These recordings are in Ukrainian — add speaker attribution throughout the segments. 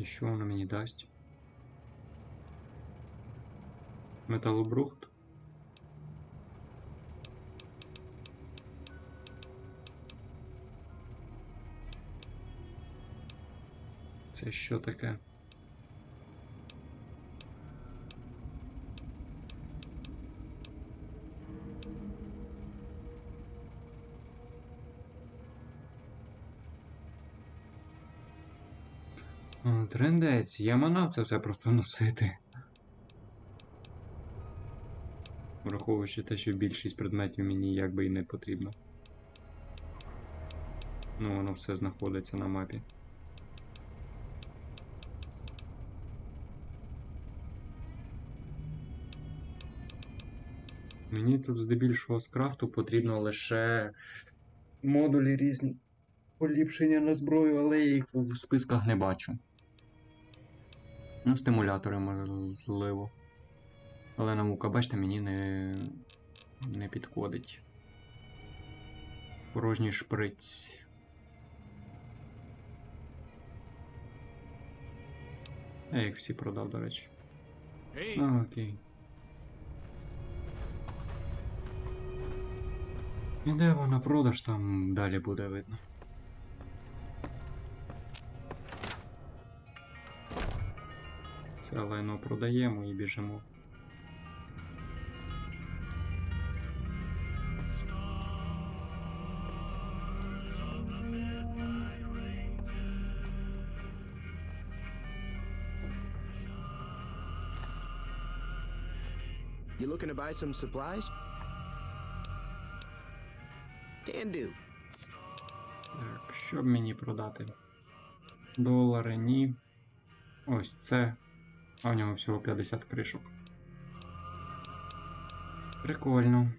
Speaker 1: І що воно мені дасть? Металобрухт? Це що таке? Трендець, я манав це все просто носити. Враховуючи те, що більшість предметів мені якби і не потрібно. Ну, воно все знаходиться на мапі. Мені тут здебільшого з крафту потрібно лише модулі різні поліпшення на зброю, але я їх в списках не бачу. Ну, стимулятори можливо. Але наука, бачите, мені не, не підходить. Порожній шприць. Я їх всі продав, до речі. А, окей. Іде вона продаж, там далі буде видно. Це лайно продаємо і біжимо.
Speaker 2: You looking to buy some supplies? Can do.
Speaker 1: Так, що б мені продати? Долари, ні. Ось це. А в нього всього 50 кришок. Прикольно.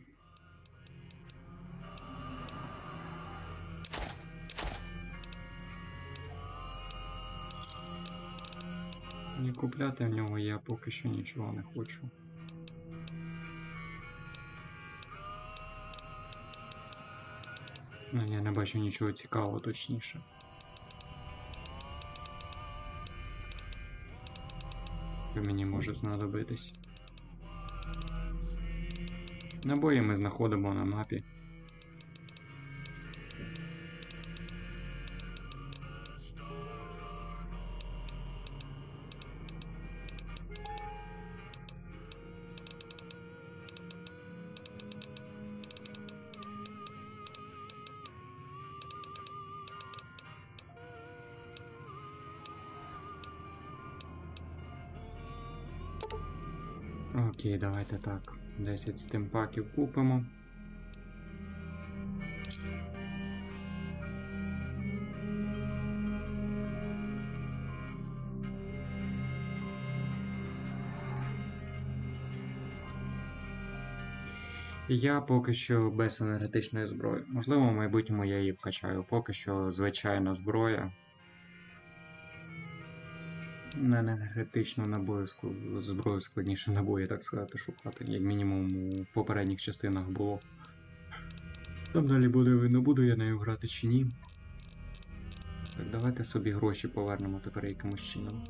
Speaker 1: І купляти в нього я поки що нічого не хочу. Ну, я не бачу нічого цікавого точніше. Мені може знадобитись. Набої ми знаходимо на мапі. Окей, давайте так. 10 стимпаків купимо. Я поки що без енергетичної зброї. Можливо, в майбутньому я її вкачаю. Поки що звичайна зброя. На енергетичну набою зброю складніше набої, так сказати, шукати, як мінімум в попередніх частинах було. Там далі буде видно, буду я нею грати чи ні. Так, давайте собі гроші повернемо тепер якимось чином.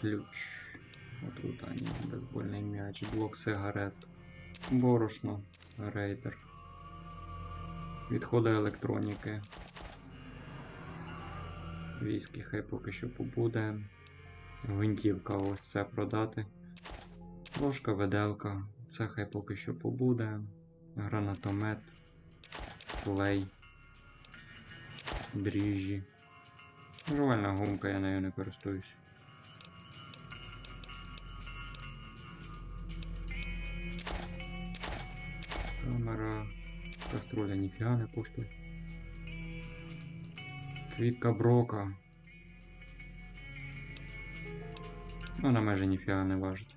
Speaker 1: Ключ. Отрутання, безбольний м'яч, блок сигарет, борошно, рейдер. Відходи електроніки. Віскі хай поки що побуде. Гвинтівка ось це продати. Ложка, виделка. Це хай поки що побуде. Гранатомет. Клей. Дріжджі. Жувальна гумка, я нею не користуюсь. Камера. Кастроля ніфіга не коштує. Квітка брока. Вона майже ніфіга не важить.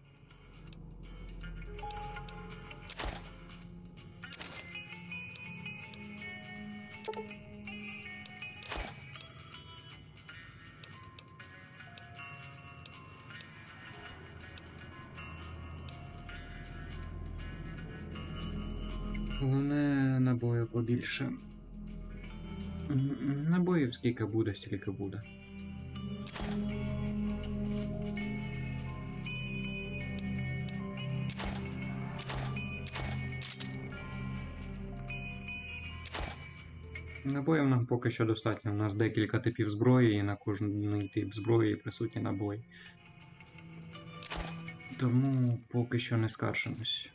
Speaker 1: М, Набоїв скільки буде, стільки буде. Набоїв нам поки що достатньо. У нас декілька типів зброї, і на кожний тип зброї присутні набої. Тому поки що не скаржимось.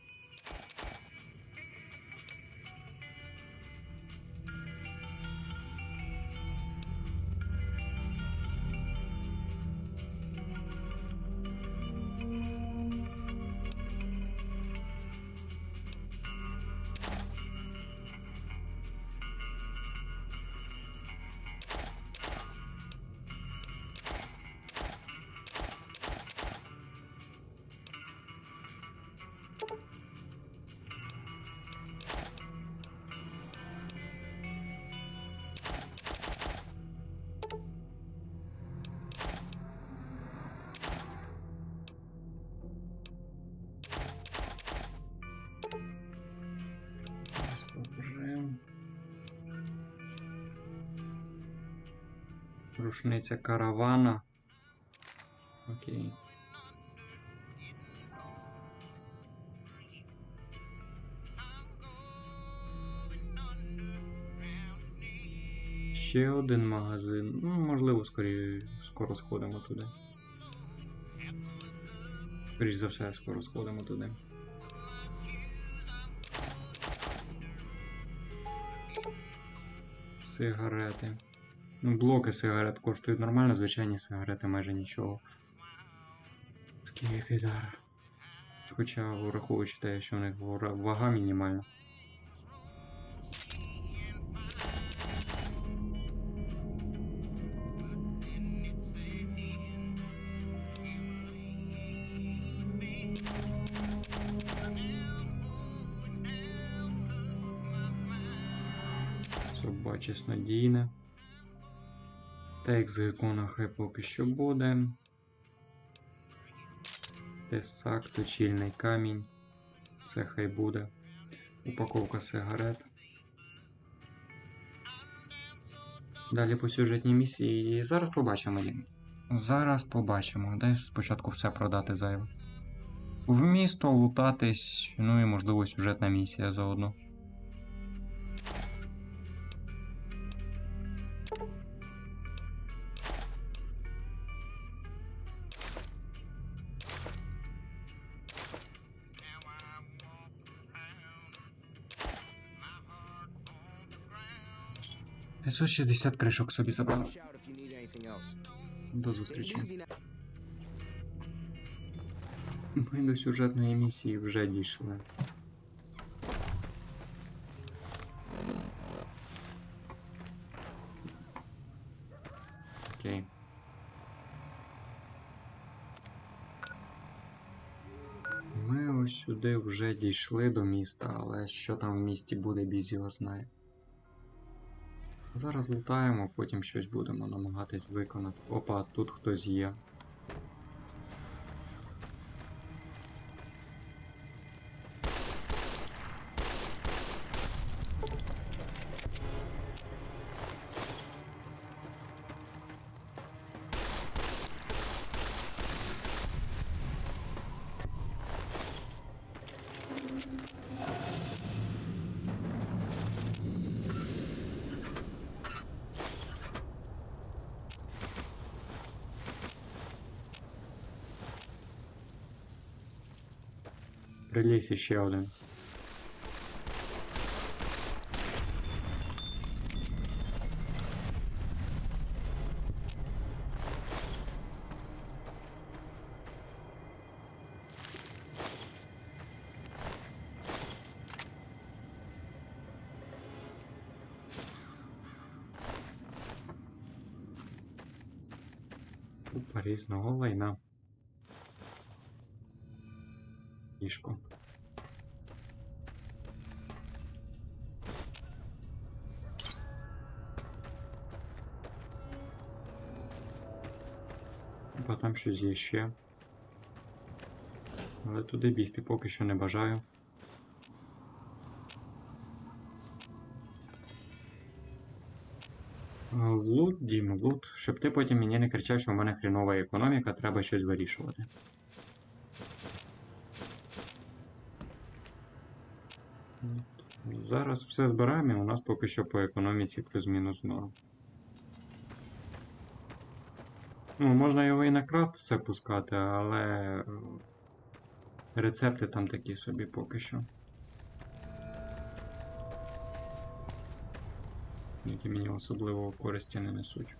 Speaker 1: Рушниця каравана. Окей. Ще один магазин. Ну, можливо, скорі... скоро сходимо туди. Скоріш за все, скоро сходимо туди. Сигарети. Ну, блоки сигарет коштують нормально, звичайні сигарети майже нічого. Скіпідар. Хоча, враховуючи те, що в них вага мінімальна. Собачість надійне. Стейк з гекона хай поки що буде. Тесак, точильний камінь. Це хай буде. Упаковка сигарет. Далі по сюжетній місії. Зараз побачимо її. Зараз побачимо. Дай спочатку все продати зайве. В місто лутатись, ну і можливо сюжетна місія заодно. — 560 кришок собі забрав. До зустрічі. Ми до сюжетної місії вже дійшли. Окей. Ми ось сюди вже дійшли до міста, але що там в місті буде, біз його знає. Зараз лутаємо, потім щось будемо намагатись виконати. Опа, тут хтось є. Приліз іще один. Купа різного лайна. Ліжко. щось є ще. Але туди бігти поки що не бажаю. Лут, Дім, лут, щоб ти потім мені не кричав, що в мене хрінова економіка, треба щось вирішувати. Зараз все збираємо, і у нас поки що по економіці плюс-мінус норм. Ну, можна його і на крафт все пускати, але е, рецепти там такі собі поки що. Які мені особливо користі не несуть.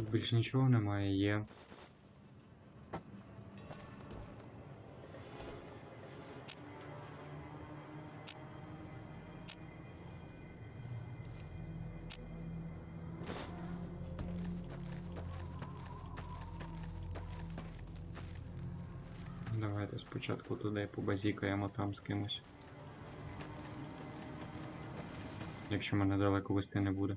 Speaker 1: Тут більше нічого немає, є. Давайте спочатку туди побазікаємо там з кимось. Якщо мене далеко вести не буде.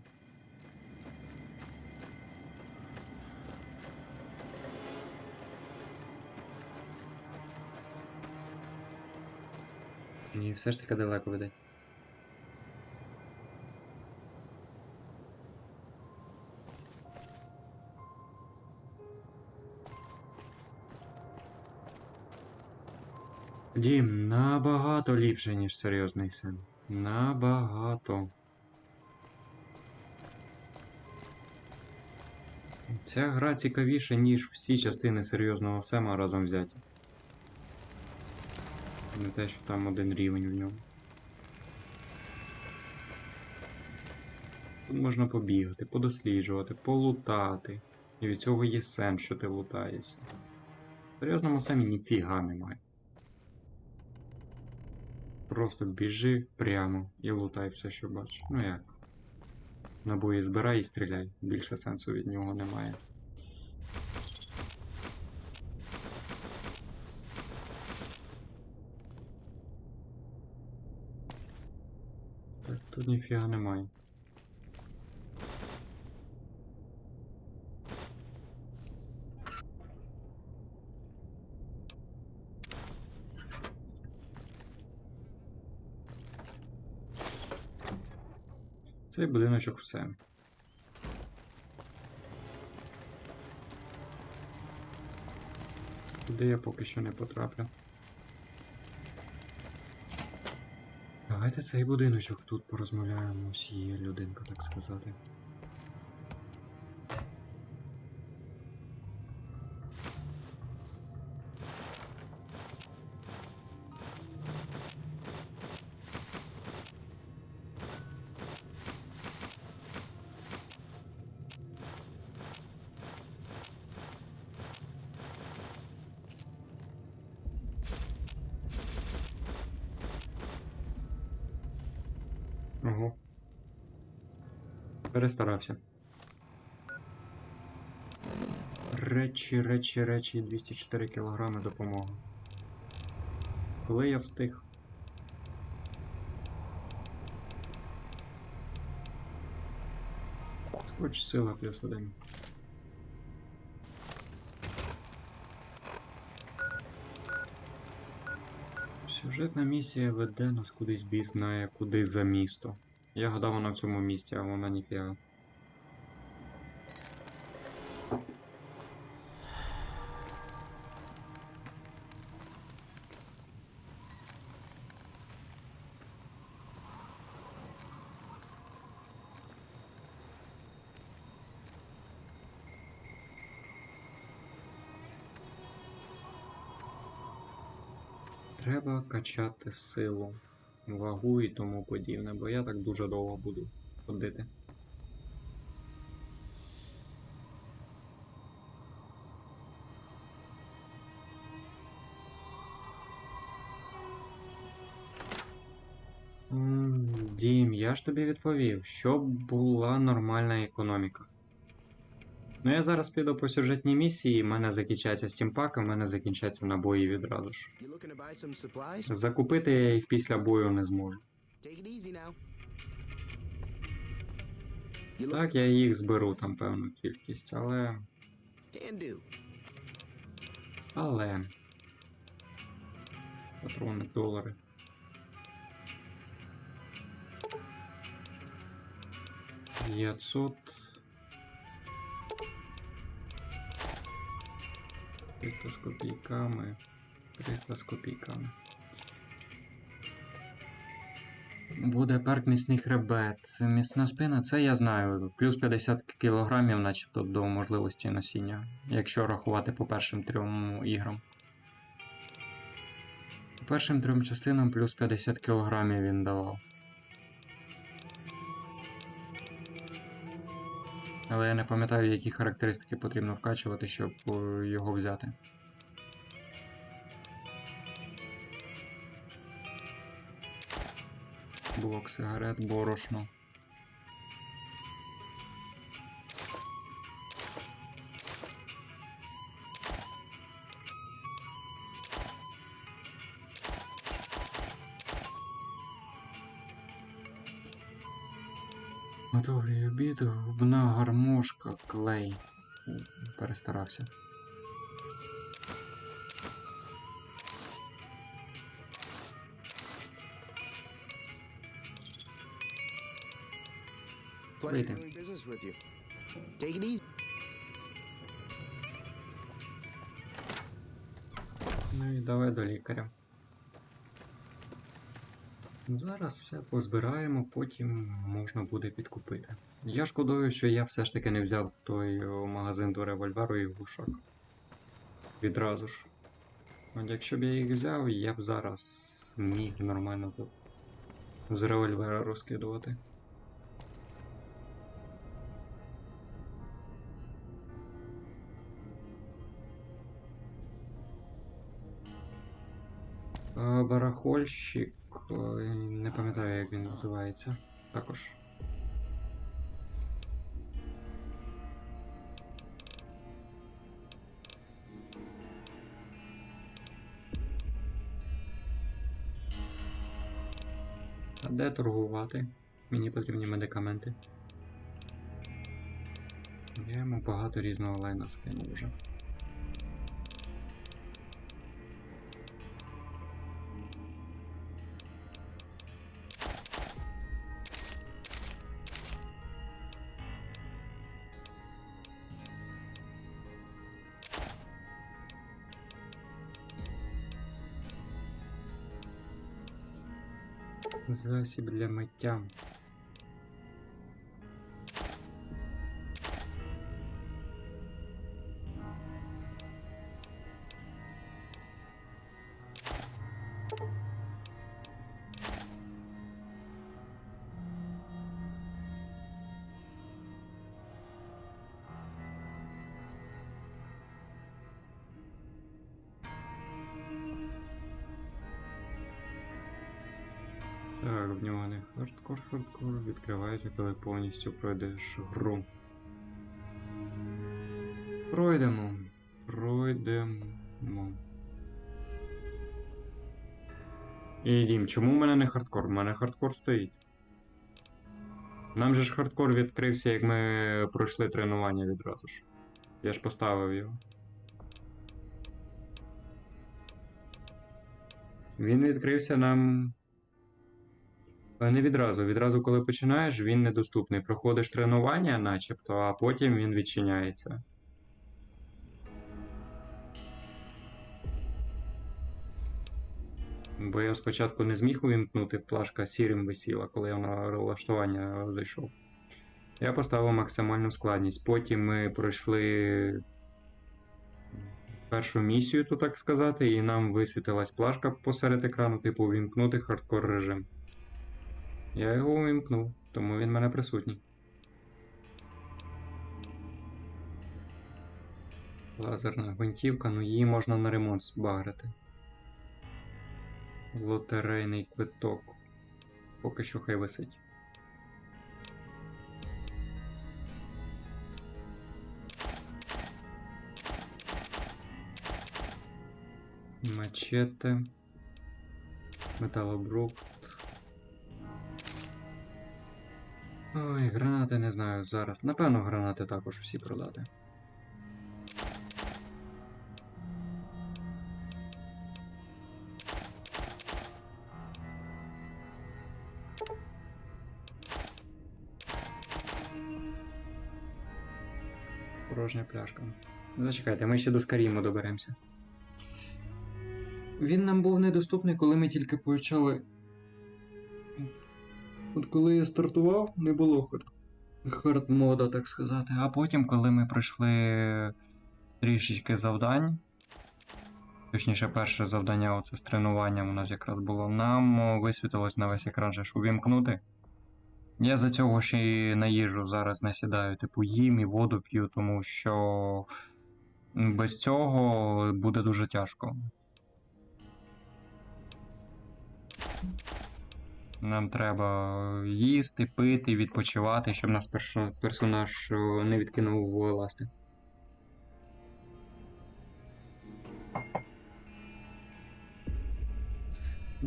Speaker 1: Все ж таки далеко веде. Дім, набагато ліпше, ніж серйозний син. Набагато. Ця гра цікавіша, ніж всі частини серйозного Сема разом взяті. Не те, що там один рівень в ньому. Тут можна побігати, подосліджувати, полутати. І від цього є сенс, що ти лутаєшся. В серйозному самі ніфіга немає. Просто біжи прямо і лутай все, що бачиш. Ну як? Набої збирай і стріляй. Більше сенсу від нього немає. Так, тут ніфіга немає. Цей будиночок все. Туди я поки що не потраплю. Давайте цей будиночок тут порозмовляємо. Ось є людинка, так сказати. Перестарався. Речі, речі, речі, 204 кілограми допомога. Коли я встиг? Скоч сила плюс один. Сюжетна місія веде нас кудись знає куди за місто. Я гадав, вона в цьому місці, а вона ніфіга. Треба качати силу, вагу і тому подібне, бо я так дуже довго буду ходити. Дім, я ж тобі відповів, щоб була нормальна економіка. Ну я зараз піду по сюжетній місії, в мене закінчається стімпак, в мене закінчаться набої відразу ж. Закупити я їх після бою не зможу. Так, я їх зберу там певну кількість, але. Але. Патрони, долари. П'ятсот. Триста з копійками. Триста з копійками. Буде перк міцний хребет. Міцна спина, це я знаю. Плюс 50 кілограмів, начебто, до можливості носіння, якщо рахувати по першим трьом іграм. По першим трьом частинам плюс 50 кілограмів він давав. Але я не пам'ятаю, які характеристики потрібно вкачувати, щоб е, його взяти. Блок сигарет, борошно. Готовий обід, губна гармошка, клей. Перестарався.
Speaker 2: Easy.
Speaker 1: Ну і давай до лікаря. Зараз все позбираємо, потім можна буде підкупити. Я шкодую, що я все ж таки не взяв той магазин до револьверу і глушак. Відразу ж. От якщо б я їх взяв, я б зараз міг нормально з револьвера розкидувати. Е, Барахольщик. Е, Не пам'ятаю, як він називається. Також. А де торгувати? Мені потрібні медикаменти. Я йому багато різного лайна скинув вже. Засіб для миття. Повністю пройдеш гру. Пройдемо. Пройдемо. І Дім, чому в мене не хардкор? У мене хардкор стоїть. Нам же ж хардкор відкрився, як ми пройшли тренування відразу ж. Я ж поставив його. Він відкрився нам. Е, Не відразу. Відразу, коли починаєш, він недоступний. Проходиш тренування, начебто, а потім він відчиняється. Бо я спочатку не зміг увімкнути, плашка сірим висіла, коли я на налаштування зайшов. Я поставив максимальну складність. Потім ми пройшли першу місію, то так сказати, і нам висвітилась плашка посеред екрану, типу увімкнути хардкор режим. Я його увімкнув, тому він в мене присутній. Лазерна гвинтівка, ну її можна на ремонт збагрити. Лотерейний квиток. Поки що хай висить. Мачете. Металобрук. Ой, гранати не знаю зараз. Напевно, гранати також всі продати. Порожня пляшка. Зачекайте, ми ще до Скаріму доберемося. Він нам був недоступний, коли ми тільки почали. От коли я стартував, не було хард... хард-мода, так сказати. А потім, коли ми пройшли трішечки завдань. Точніше, перше завдання оце з тренуванням у нас якраз було. Нам висвітилось на весь екран же увімкнути. Я за цього ще й на їжу зараз насідаю, типу їм і воду п'ю, тому що без цього буде дуже тяжко. Нам треба їсти, пити, відпочивати, щоб наш персонаж е, не відкинув в ласти.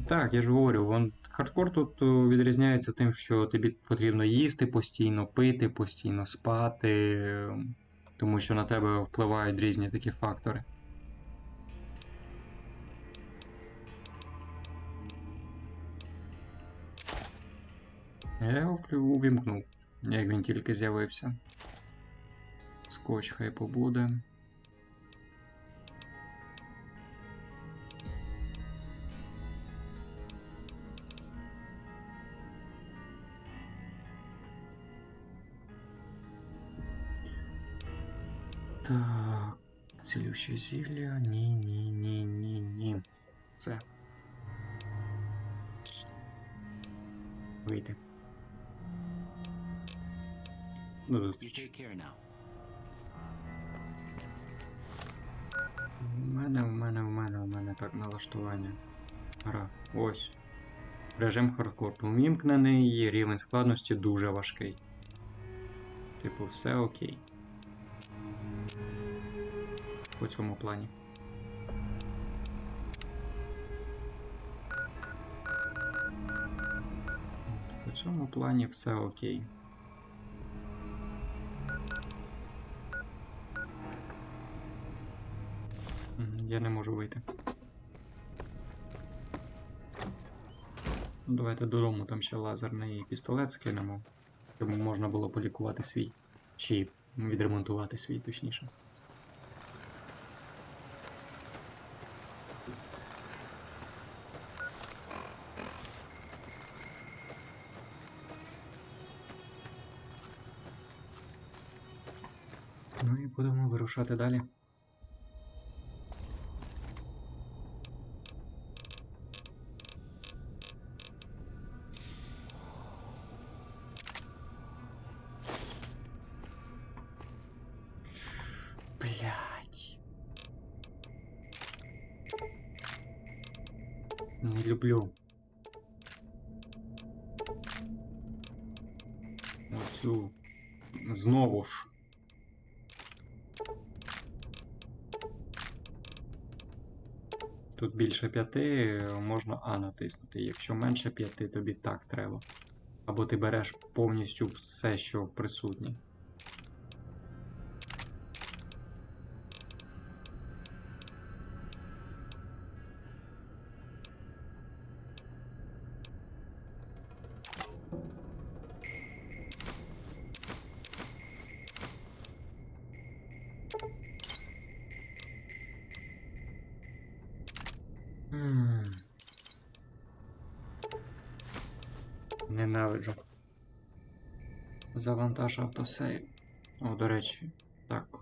Speaker 1: Так, я ж говорю, вон, хардкор тут е, відрізняється тим, що тобі потрібно їсти постійно, пити постійно, спати, е, тому що на тебе впливають різні такі фактори. Я його вклю- увімкнув, як він тільки з'явився. Скотч хай побуде. Так, цілюще зілля. Ні, ні, ні, ні, ні. Все. Вийти.
Speaker 3: Now.
Speaker 1: У мене, у мене, у мене, у мене так налаштування. Гра. Ось. Режим хардкор. Увімкнений, рівень складності дуже важкий. Типу, все окей. По цьому плані. По цьому плані все окей. Я не можу вийти. Ну, Давайте додому там ще лазерний пістолет скинемо, щоб можна було полікувати свій. Чи відремонтувати свій, точніше. Ну і будемо вирушати далі. Оцю. Знову ж. Тут більше п'яти можна А натиснути. Якщо менше п'яти, тобі так треба. Або ти береш повністю все, що присутнє. Автосейв. О, до речі, так.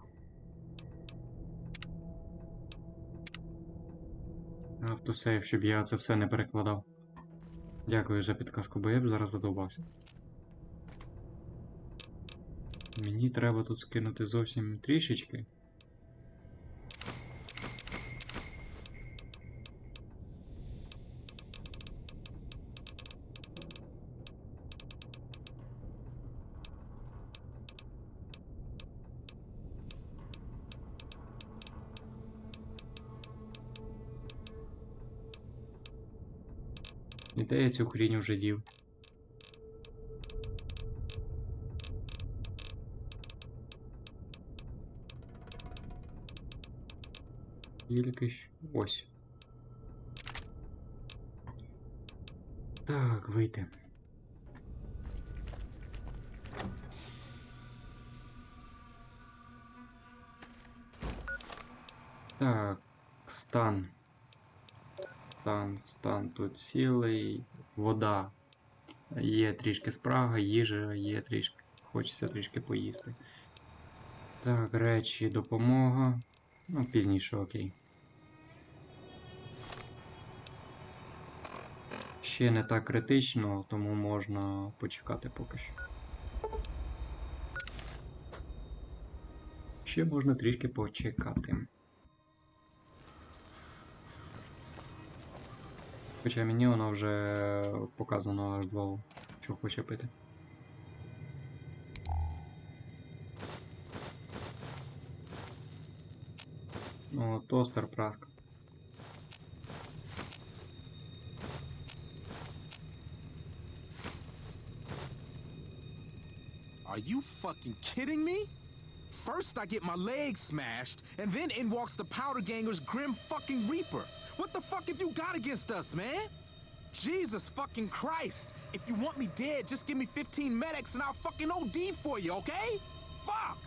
Speaker 1: Автосейв, щоб я це все не перекладав. Дякую за підказку, бо я б зараз задовбався. Мені треба тут скинути зовсім трішечки. І де я цю хрінь уже дів? Тільки. Ось. Так, вийти. Так, стан. Стан, стан тут цілий. Вода. Є трішки спрага, їжа, є трішки. Хочеться трішки поїсти. Так, речі, допомога. Ну, пізніше, окей. Ще не так критично, тому можна почекати поки що. Ще можна трішки почекати. Хоча мені воно вже показано аж два, що хоче пити. О, тостер, праска.
Speaker 3: Are you fucking kidding me? First, I get my leg smashed, and then in walks the Powder Ganger's Grim fucking Reaper. What the fuck have you got against us, man? Jesus fucking Christ! If you want me dead, just give me 15 medics and I'll fucking OD for you, okay? Fuck!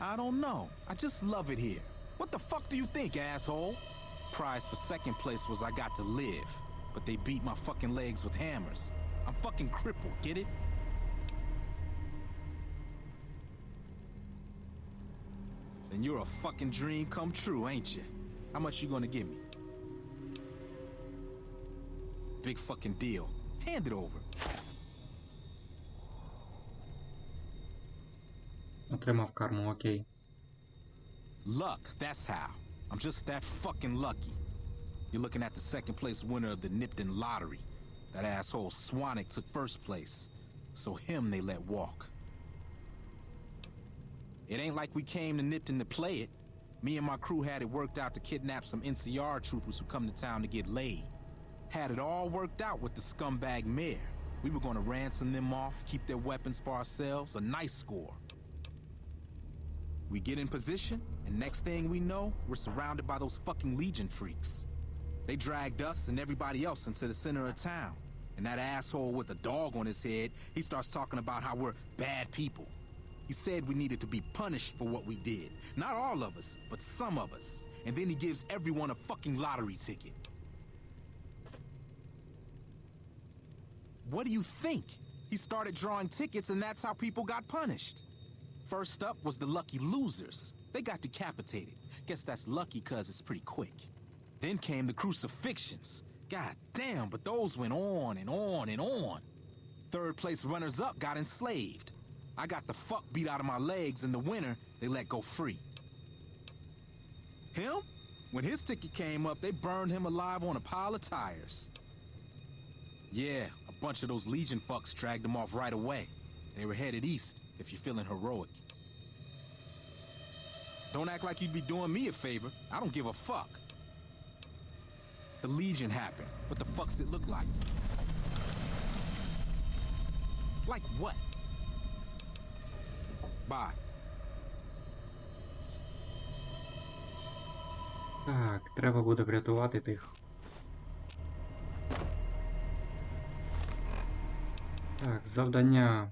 Speaker 3: I don't know. I just love it here. What the fuck do you think, asshole? Prize for second place was I got to live, but they beat my fucking legs with hammers. I'm fucking crippled, get it? Then you're a fucking dream come true, ain't you? How much you gonna give me? Big fucking deal. Hand it over.
Speaker 1: Отримав карму, окей.
Speaker 3: Luck, that's how. I'm just that fucking lucky. You're looking at the second place winner of the Nipton lottery. That asshole Swanick took first place. So him they let walk. It ain't like we came to Nipton to play it. Me and my crew had it worked out to kidnap some NCR troopers who come to town to get laid. Had it all worked out with the scumbag mayor. We were gonna ransom them off, keep their weapons for ourselves, a nice score. We get in position, and next thing we know, we're surrounded by those fucking Legion freaks. They dragged us and everybody else into the center of town. And that asshole with the dog on his head, he starts talking about how we're bad people. He said we needed to be punished for what we did. Not all of us, but some of us. And then he gives everyone a fucking lottery ticket. What do you think? He started drawing tickets, and that's how people got punished. First up was the lucky losers. They got decapitated. Guess that's lucky cause it's pretty quick. Then came the crucifixions. God damn, but those went on and on and on. Third place runners up got enslaved. I got the fuck beat out of my legs in the winter, they let go free. Him? When his ticket came up, they burned him alive on a pile of tires. Yeah, a bunch of those Legion fucks dragged him off right away. They were headed east, if you're feeling heroic. Don't act like you'd be doing me a favor. I don't give a fuck. The Legion happened. What the fuck's it look like? Like what? Bye.
Speaker 1: Так, треба буде врятувати тих. Так, завдання